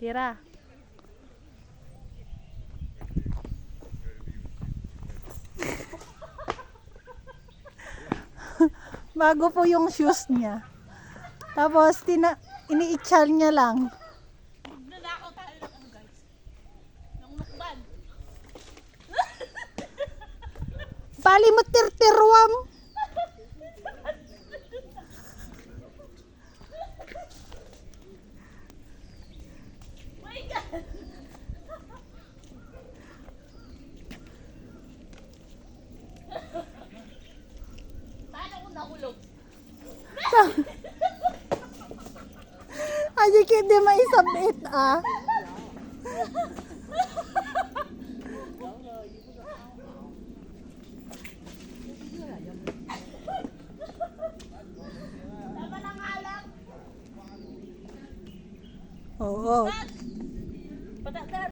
Tira. Bago po yung shoes niya. Tapos, tina, iniitsal niya lang. Nanakaw tayo ng ano guys. Ng mukban. Bali mo tirtirwam. Ay, hindi maisabit ah. Lang. Oo. Patakdar.